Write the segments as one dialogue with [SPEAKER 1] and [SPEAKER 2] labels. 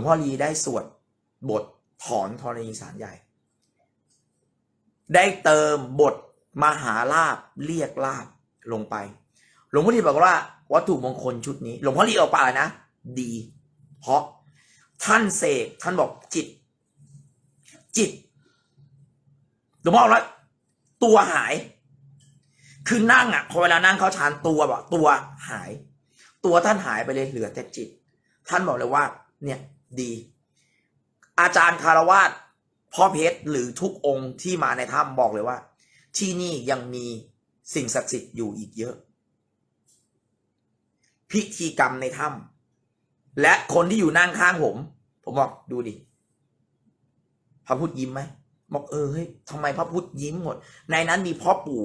[SPEAKER 1] หลวงพ่อลีได้สวดบทถอนธรณีสารใหญ่ ได้เติมบทมหาลาบเรียกลาบลงไป หลวงพ่อลีบอกว่า วัตถุมงคลชุดนี้ หลวงพ่อลีออกปากเลยนะ ดี เพราะท่านเสกท่านบอกจิต จิตหลวงพ่อบอกว่าตัวหาย คือนั่งอะพอเวลานั่งเข้าฌานตัวบอกตัวหาย ตัวท่านหายไปเลยเหลือแต่จิต ท่านบอกเลยว่า เนี่ย ดี อาจารย์คารวาสพ่อเพชรหรือทุกองค์ที่มาในถ้ำบอกเลยว่า ที่นี่ยังมีสิ่งศักดิ์สิทธิ์อยู่อีกเยอะ พิธีกรรมในถ้ำและคนที่อยู่นั่งข้างผม ผมบอกดูดิพระพุทธยิ้มไหมบอกเออเฮ้ยทำไมพระพุทธยิ้มหมด ในนั้นมีพ่อปู่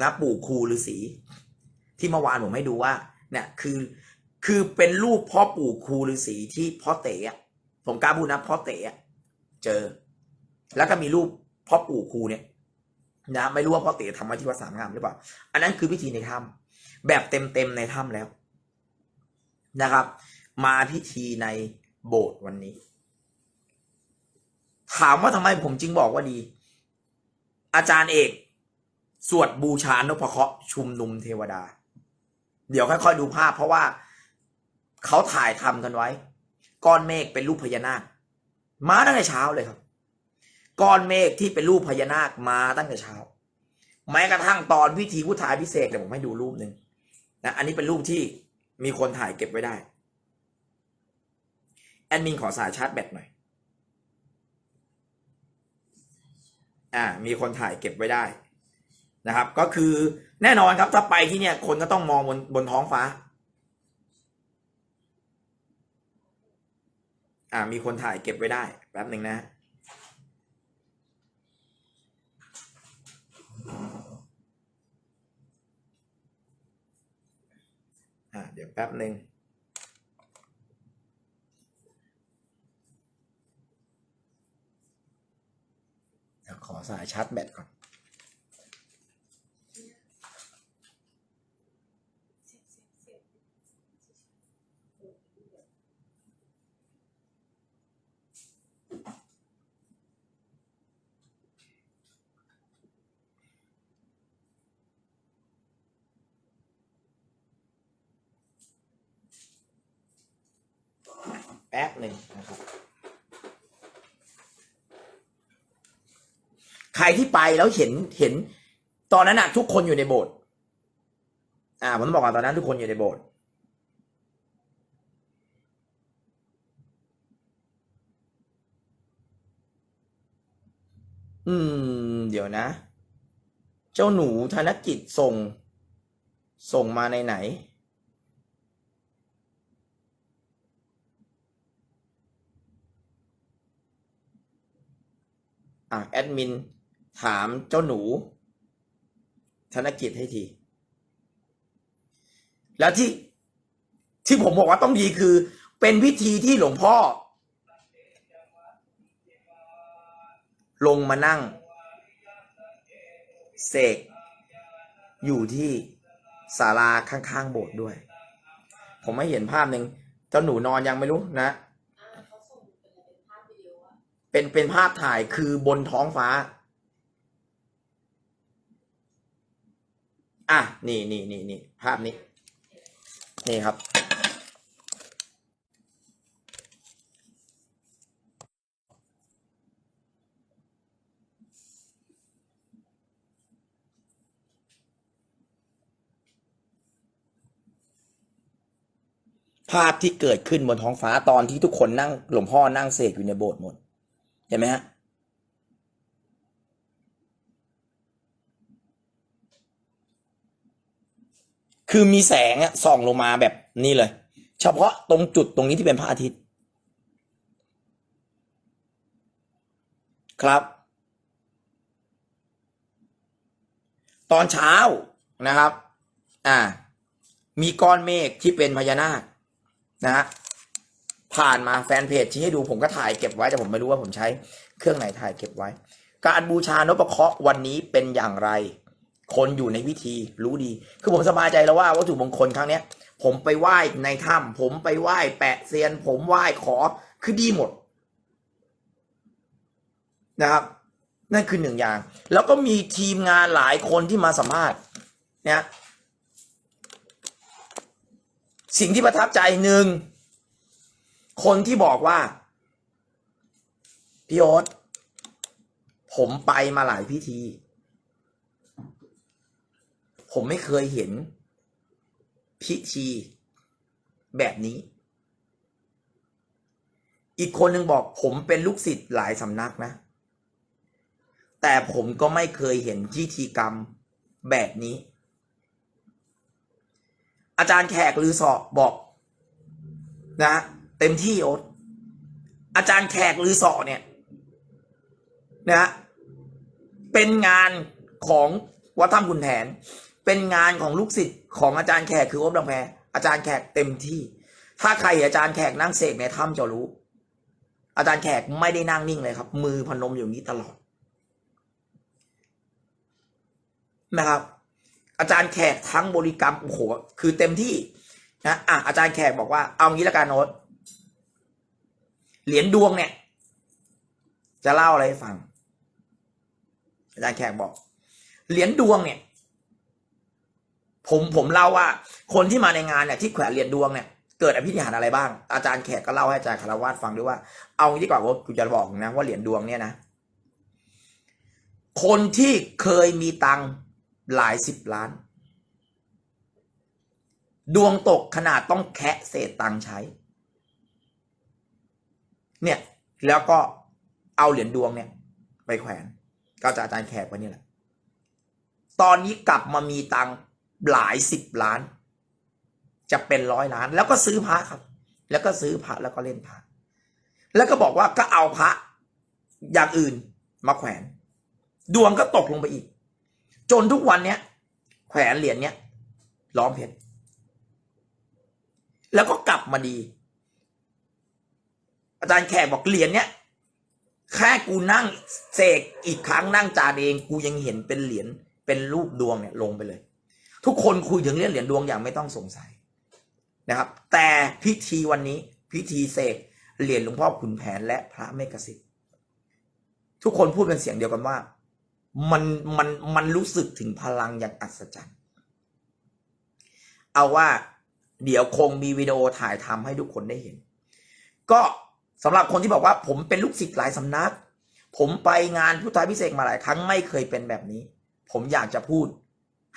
[SPEAKER 1] นะปู่ครูฤาษีที่เมื่อวานผมให้ดูว่า เนี่ย คือ คือเป็นรูปพ่อปู่ครูฤาษีที่พ่อเต๋อะผมกล้าพูดนะพ่อเต๋อะเจอ แล้วก็มีรูปพ่อปู่ครูเนี่ยนะไม่รู้ว่าพ่อเต๋ทำไว้ที่วัดสามงามหรือเปล่า อันนั้นคือพิธีในถ้ำแบบเต็มๆในถ้ำแล้วนะครับ มาพิธีในโบสถ์วันนี้ ถามว่าทำไมผมจึงบอกว่าดี อาจารย์เอก สวดบูชานพเคราะห์ชุมนุมเทวดา เดี๋ยวค่อยๆดูภาพเพราะว่า เขาถ่ายทำกันไว้ ก้อนเมฆเป็นรูปพญานาค มาตั้งแต่เช้าเลยครับ ก้อนเมฆที่เป็นรูปพญานาคมาตั้งแต่เช้า แม้กระทั่งตอนพิธีพุทธาพิเศษเดี๋ยวผมให้ดูรูปหนึ่งนะอันนี้เป็นรูปที่มีคนถ่ายเก็บไว้ได้ แอดมินขอสายชาร์จแบตหน่อย อ่า มีคนถ่ายเก็บไว้ได้นะครับ ก็คือแน่นอนครับถ้าไปที่เนี่ย คนก็ต้องมองบนบนท้องฟ้า อ่ามีคนถ่ายเก็บไว้ได้ แป๊บหนึ่งนะอ่าเดี๋ยวแป๊บหนึ่งเดี๋ยวขอสายชาร์จแบตก่อน ป๊บหนึ่งนะครับ ใครที่ไปแล้วเห็นเห็น ตอนนั้นอะทุกคนอยู่ในโบสถ์อ่าผมต้องบอกก่อนตอนนั้นทุกคนอยู่ในโบสถ์อืม เดี๋ยวนะ เจ้าหนูธนกิจส่ง ส่งมาในไหน อะแอดมินถามเจ้าหนู ธนกิจให้ที แล้วที่ที่ผมบอกว่าต้องดีคือ เป็นวิธีที่หลวงพ่อ ลงมานั่ง เสก อยู่ที่ศาลาข้างๆโบสถ์ด้วย ผมไม่เห็นภาพหนึ่งเจ้าหนูนอนยังไม่รู้นะ
[SPEAKER 2] เป็นเป็นภาพ
[SPEAKER 1] ถ่ายคือบนท้องฟ้า อะ นี่นี่นี่นี่ภาพนี้ นี่ครับ ภาพที่เกิดขึ้นบนท้องฟ้าตอนที่ทุกคนนั่งหลวงพ่อนั่งเสกอยู่ในโบสถ์หมด เห็นไหมฮะคือมีแสงอะส่องลงมาแบบนี้เลย เฉพาะตรงจุดตรงนี้ที่เป็นพระอาทิตย์ ครับ ตอนเช้านะครับ อ่า มีก้อนเมฆที่เป็นพญานาคนะฮะ ผ่านมาแฟนเพจที่ให้ดูผมก็ถ่ายเก็บไว้แต่ผมไม่รู้ว่าผมใช้เครื่องไหนถ่ายเก็บไว้ การบูชานพเคราะห์วันนี้เป็นอย่างไร คนอยู่ในพิธีรู้ดี คือผมสบายใจแล้วว่าวัตถุมงคลครั้งเนี้ย ผมไปไหว้ในถ้ำผมไปไหว้แปะเซียน ผมไหว้ขอคือดีหมด นะครับ นั่นคือหนึ่งอย่าง แล้วก็มีทีมงานหลายคนที่มาสัมภาษณ์เนี่ยสิ่งที่ประทับใจหนึ่ง คนที่บอกว่า พี่โอ๊ตผมไปมาหลายพิธี ผมไม่เคยเห็น พิธีแบบนี้ อีกคนหนึ่งบอกผมเป็นลูกศิษย์หลายสำนักนะ แต่ผมก็ไม่เคยเห็นพิธีกรรมแบบนี้ อาจารย์แขกลือสอบบอกนะ เต็มที่โอ๊ตอาจารย์แขกลือสอเนี่ยนะเป็นงานของวัดถ้ำคุณแผน เป็นงานของลูกศิษย์ของอาจารย์แขกคือโอ๊ตบางแพอาจารย์แขกเต็มที่ ถ้าใครเห็นอาจารย์แขกนั่งเสกในถ้ำจะรู้ อาจารย์แขกไม่ได้นั่งนิ่งเลยครับ มือพนมอยู่างนี้ตลอดนะครับ อาจารย์แขกทั้งบริกรรมโอ้โหคือเต็มที่นะอะอาจารย์แขกบอกว่าเอางี้ละกันโน้ต เหรียญดวงเนี่ย จะเล่าอะไรให้ฟัง อาจารย์แขกบอก เหรียญดวงเนี่ย ผมผมเล่าว่า คนที่มาในงานเนี่ยที่แขวนเหรียญดวงเนี่ยเกิดอภิธิหารอะไรบ้าง อาจารย์แขกก็เล่าให้อาจารย์คารวาสฟังด้วยว่า เอางี้ดีกว่าว่ากูจะบอกนะว่าเหรียญดวงเนี่ยนะ คนที่เคยมีตังค์หลายสิบล้าน ดวงตกขนาดต้องแคะเศษตังค์ใช้ เนี่ย แล้วก็เอาเหรียญดวงเนี่ย ไปแขวน ก็จะอาจารย์แขกว้นี่แหละ ตอนนี้กลับมามีตังค์หลายสิบล้าน จะเป็นร้อยล้าน แล้วก็ซื้อพระครับ แล้วก็ซื้อพระแล้วก็เล่นพระแล้วก็บอกว่าก็เอาพระอย่างอื่นมาแขวน ดวงก็ตกลงไปอีก จนทุกวันเนี้ยแขวนเหรียญเนี้ยล้อมเพชรแล้วก็กลับมาดี อาจารย์แขกบอกเหรียญเนี้ยแค่กูนั่งเสกอีกครั้งนั่งจานเองกูยังเห็นเป็นเหรียญเป็นรูปดวงเนี่ยลงไปเลย ทุกคนคุยถึงเรื่องเหรียญดวงอย่างไม่ต้องสงสัยนะครับ แต่พิธีวันนี้พิธีเสกเหรียญหลวงพ่อขุนแผนและพระเมกสิทธิ์ทุกคนพูดเป็นเสียงเดียวกันว่ามันมันมันรู้สึกถึงพลังอย่างอัศจรรย์ เอาว่าเดี๋ยวคงมีวิดีโอถ่ายทำให้ทุกคนได้เห็น ก็ สำหรับคนที่บอกว่าผมเป็นลูกศิษย์หลายสำนัก ผมไปงานพุทธาพิเศษมาหลายครั้งไม่เคยเป็นแบบนี้ ผมอยากจะพูด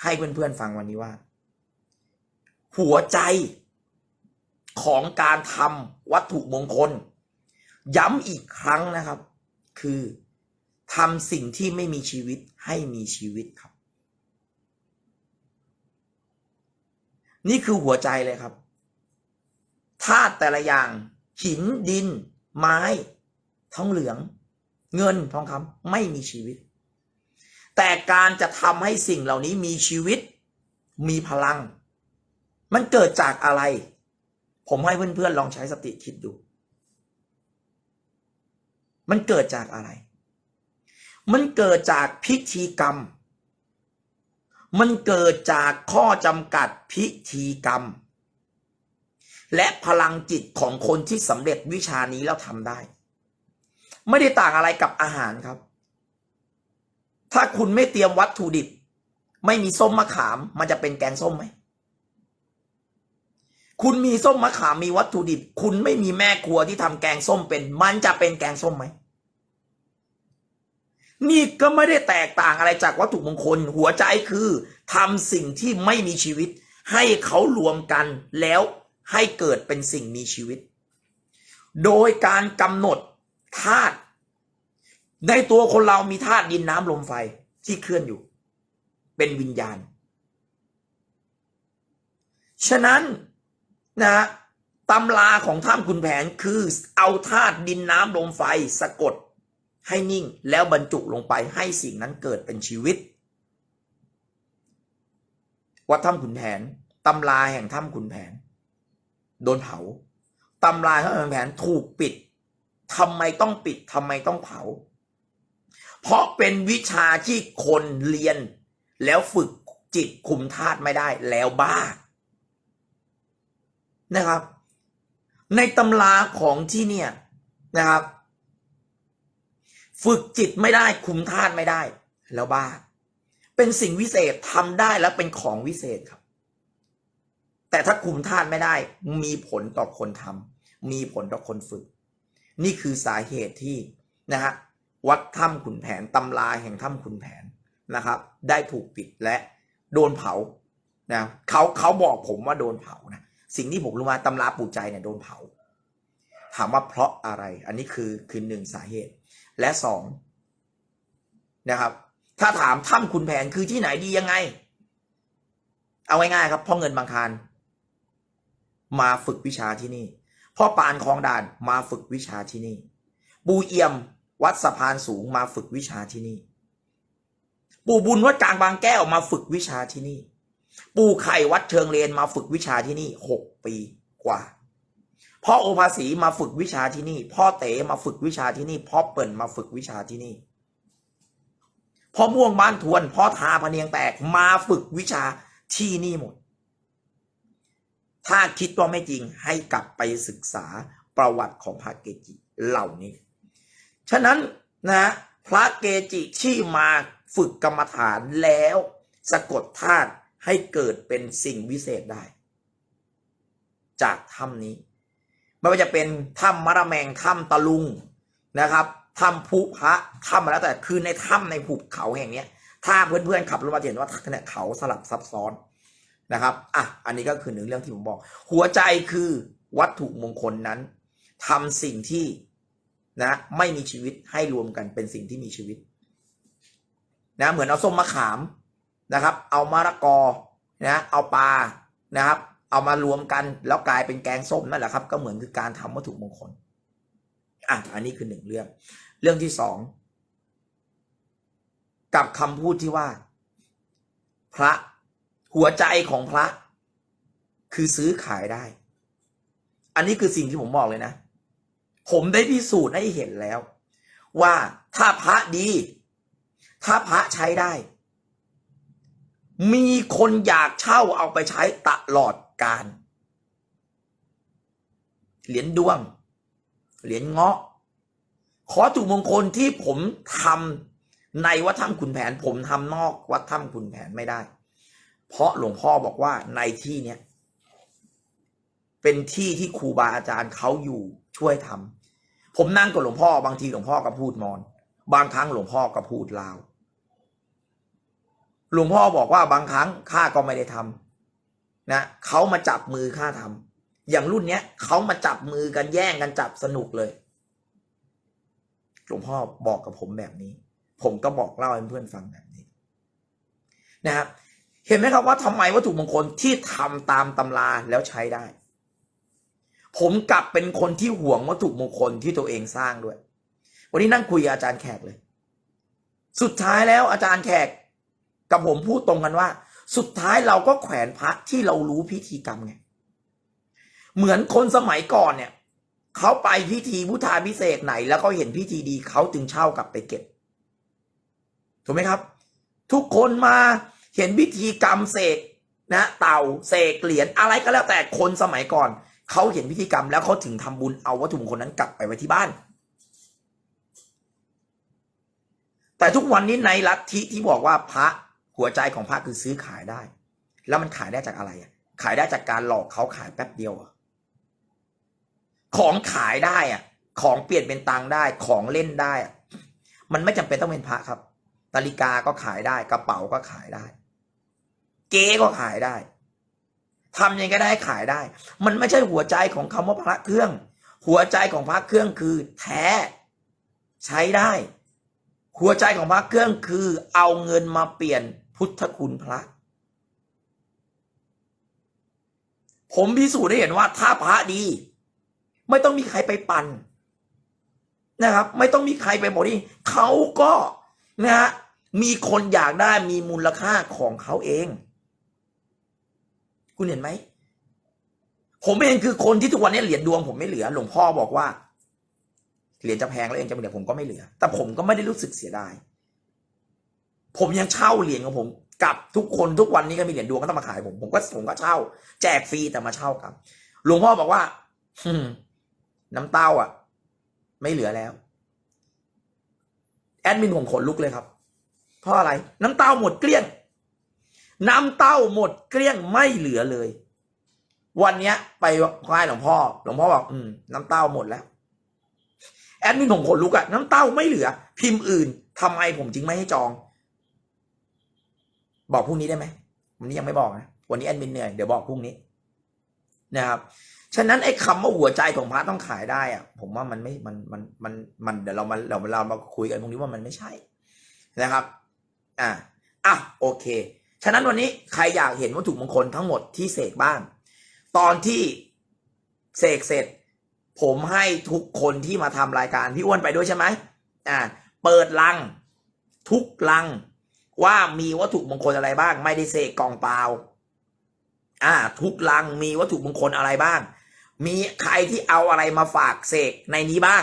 [SPEAKER 1] ให้เพื่อนๆฟังวันนี้ว่า หัวใจของการทำวัตถุมงคล ย้ำอีกครั้งนะครับ คือทำสิ่งที่ไม่มีชีวิตให้มีชีวิตครับ นี่คือหัวใจเลยครับธาตุแต่ละอย่าง หินดิน ไม้ทองเหลือง เงินทองคำไม่มีชีวิต แต่การจะทำให้สิ่งเหล่านี้มีชีวิต มีพลัง มันเกิดจากอะไร ผมให้เพื่อนๆลองใช้สติคิดดู มันเกิดจากอะไร มันเกิดจากพิธีกรรม มันเกิดจากข้อจำกัดพิธีกรรม และพลังจิตของคนที่สำเร็จวิชานี้แล้วทำได้ ไม่ได้ต่างอะไรกับอาหารครับ ถ้าคุณไม่เตรียมวัตถุดิบ ไม่มีส้มมะขาม มันจะเป็นแกงส้มไหมคุณมีส้มมะขามมีวัตถุดิบ คุณไม่มีแม่ครัวที่ทำแกงส้มเป็น มันจะเป็นแกงส้มไหมนี่ก็ไม่ได้แตกต่างอะไรจากวัตถุมงคล หัวใจคือทำสิ่งที่ไม่มีชีวิต ให้เขารวมกันแล้ว ให้เกิดเป็นสิ่งมีชีวิต โดยการกำหนดธาตุในตัวคนเรามีธาตุดินน้ำลมไฟที่เคลื่อนอยู่ เป็นวิญญาณ ฉะนั้นนะตำราของถ้ำคุณแผนคือเอาธาตุดินน้ำลมไฟสะกดให้นิ่งแล้วบรรจุลงไปให้สิ่งนั้นเกิดเป็นชีวิต วัดถ้ำขุนแผนตำราแห่งถ้ำขุนแผน โดนเผาตำราถ้ำขุนแผนถูกปิดทำไมต้องปิดทำไมต้องเผา เพราะเป็นวิชาที่คนเรียน แล้วฝึกจิตคุมธาตุไม่ได้แล้วบ้า นะครับ ในตำราของที่เนี่ยนะครับ ฝึกจิตไม่ได้คุมธาตุไม่ได้ แล้วบ้า เป็นสิ่งวิเศษทำได้แล้วเป็นของวิเศษครับ แต่ถ้าคุมธาตุไม่ได้ มีผลต่อคนทำมีผลต่อคนฝึก นี่คือสาเหตุที่นะฮะวัดถ้ำขุนแผนตำราแห่งถ้ำขุนแผนนะครับ ได้ถูกปิดและโดนเผานะเขาเขาบอกผมว่าโดนเผานะสิ่งที่ผมรู้มาตำราปู่ใจเนี่ยโดนเผา ถามว่าเพราะอะไร อันนี้คือคือหนึ่งสาเหตุ และสองนะครับ ถ้าถามถ้ำขุนแผนคือที่ไหนดียังไง เอาง่ายๆครับพ่อเงินบางคาร มาฝึกวิชาที่นี่ พ่อปานคลองด่านมาฝึกวิชาที่นี่ ปูเอี่ยมวัดสะพานสูงมาฝึกวิชาที่นี่ ปู่บุญวัดกลางบางแก้วมาฝึกวิชาที่นี่ ปู่ไข่วัดเชิงเลนมาฝึกวิชาที่นี่หกปีกว่า พ่อโอภาสีมาฝึกวิชาที่นี่ พ่อเต๋มาฝึกวิชาที่นี่ พ่อเปิ่นมาฝึกวิชาที่นี่ พ่อม่วงบ้านทวน พ่อทาพเนียงแตกมาฝึกวิชาที่นี่หมด ถ้าคิดว่าไม่จริงให้กลับไปศึกษาประวัติของพระเกจิเหล่านี้ ฉะนั้นนะพระเกจิที่มาฝึกกรรมฐานแล้วสะกดธาตุให้เกิดเป็นสิ่งวิเศษได้ จากถ้ำนี้ ไม่ว่าจะเป็นถ้ำมะระแมงถ้ำตะลุงนะครับถ้ำภูพระถ้ำมาแล้วแต่คือในถ้ำในภูเขาแห่งนี้ถ้าเพื่อนๆขับรถมาเห็นว่าเนี่ยเขาสลับซับซ้อน นะครับอะอันนี้ก็คือหนึ่งเรื่องที่ผมบอก หัวใจคือวัตถุมงคลนั้นทำสิ่งที่นะไม่มีชีวิตให้รวมกันเป็นสิ่งที่มีชีวิตนะเหมือนเอาส้มมะขามนะครับ เอามะละกอนะเอาปลานะครับ เอามารวมกันแล้วกลายเป็นแกงส้มนั่นแหละครับ ก็เหมือนคือการทำวัตถุมงคลอะอันนี้คือหนึ่งเรื่อง เรื่องที่สองกับคำพูดที่ว่า พระ หัวใจของพระ คือซื้อขายได้ อันนี้คือสิ่งที่ผมบอกเลยนะ ผมได้พิสูจน์ให้เห็นแล้ว ว่าถ้าพระดี ถ้าพระใช้ได้ มีคนอยากเช่าเอาไปใช้ตลอดการ เหรียญดวง เหรียญเงาะ ขอถูกมงคลที่ผมทำในวัดถ้ำขุนแผน ผมทำนอกวัดถ้ำขุนแผนไม่ได้ เพราะหลวงพ่อบอกว่าในที่เนี้ยเป็นที่ที่ครูบาอาจารย์เขาอยู่ช่วยทำผมนั่งกับหลวงพ่อบางทีหลวงพ่อก็พูดมอน บางครั้งหลวงพ่อก็พูดลาว หลวงพ่อบอกว่าบางครั้งข้าก็ไม่ได้ทำนะเขามาจับมือข้าทำอย่างรุ่นเนี้ยเขามาจับมือกันแย่งกันจับสนุกเลย หลวงพ่อบอกกับผมแบบนี้ ผมก็บอกเล่าให้เพื่อนฟังแบบนี้ นะครับ เห็นไหมครับว่าทำไมวัตถุมงคลที่ทำตามตำราแล้วใช้ได้ ผมกลับเป็นคนที่ห่วงวัตถุมงคลที่ตัวเองสร้างด้วย วันนี้นั่งคุยกับอาจารย์แขกเลย สุดท้ายแล้วอาจารย์แขกกับผมพูดตรงกันว่า สุดท้ายเราก็แขวนพระที่เรารู้พิธีกรรมไงเหมือนคนสมัยก่อนเนี่ยเขาไปพิธีพุทธาพิเศษไหน แล้วเขาเห็นพิธีดีเขาจึงเช่ากลับไปเก็บ ถูกไหมครับ ทุกคนมา เห็นพิธีกรรมเสกนะเต่าเสกเหรียญอะไรก็แล้วแต่คนสมัยก่อน เขาเห็นพิธีกรรมแล้วเขาถึงทำบุญเอาวัตถุมงคลนั้นกลับไปไว้ที่บ้าน แต่ทุกวันนี้ในลัทธิที่บอกว่าพระหัวใจของพระคือซื้อขายได้ แล้วมันขายได้จากอะไรอะขายได้จากการหลอกเขาขายแป๊บเดียวอะของขายได้อะ ของเปลี่ยนเป็นตังค์ได้ของเล่นได้อะมันไม่จำเป็นต้องเป็นพระครับนาฬิกาก็ขายได้กระเป๋าก็ขายได้ เก๊ก็ขายได้ทำยังไงก็ได้ขายได้ มันไม่ใช่หัวใจของคำว่าพระเครื่อง หัวใจของพระเครื่องคือแท้ ใช้ได้ หัวใจของพระเครื่องคือ เอาเงินมาเปลี่ยนพุทธคุณพระ ผมพิสูจน์ได้เห็นว่าถ้าพระดี ไม่ต้องมีใครไปปั่นนะครับ ไม่ต้องมีใครไปบอกนี่เขาก็นะฮะมีคนอยากได้มีมูลค่าของเขาเอง คุณเห็นไหม ผมเองคือคนที่ทุกวันนี้เหรียญดวงผมไม่เหลือ หลวงพ่อบอกว่า เหรียญจะแพงแล้วเองจะไม่เหลือผมก็ไม่เหลือ แต่ผมก็ไม่ได้รู้สึกเสียดาย ผมยังเช่าเหรียญของผมกับทุกคนทุกวันนี้ก็มีเหรียญดวงก็ต้องมาขายผมผมก็ผมก็เช่า แจกฟรีแต่มาเช่าครับหลวงพ่อบอกว่าฮึน้ำเต้าอะ ไม่เหลือแล้ว แอดมินผมขนลุกเลยครับ เพราะอะไร น้ำเต้าหมดเกลี้ยง น้ำเต้าหมดเกลี้ยงไม่เหลือเลย วันเนี้ย ไปไหว้หลวงพ่อ หลวงพ่อบอกอืมน้ำเต้าหมดแล้ว แอดมินผมขนลุกอะน้ำเต้าไม่เหลือ พิมพ์อื่นทำไมผมจึงไม่ให้จอง บอกพรุ่งนี้ได้ไหมวันนี้ยังไม่บอกนะวันนี้แอดมินเหนื่อยเดี๋ยวบอกพรุ่งนี้ นะครับ ฉะนั้นไอ้คำว่าหัวใจของพระต้องขายได้อะผมว่ามันไม่มันมันมันมันเดี๋ยวเรามาเราเรามาคุยกันพรุ่งนี้ว่ามันไม่ใช่นะครับ อะอะโอเค ฉะนั้นวันนี้ใครอยากเห็นวัตถุมงคลทั้งหมดที่เสกบ้าง ตอนที่เสกเสร็จ ผมให้ทุกคนที่มาทำรายการพี่อ้วนไปด้วยใช่ไหมอ่าเปิดลัง ทุกลังว่ามีวัตถุมงคลอะไรบ้าง ไม่ได้เสกกล่องเปล่าอ่า ทุกลังมีวัตถุมงคลอะไรบ้าง มีใครที่เอาอะไรมาฝากเสกในนี้บ้าง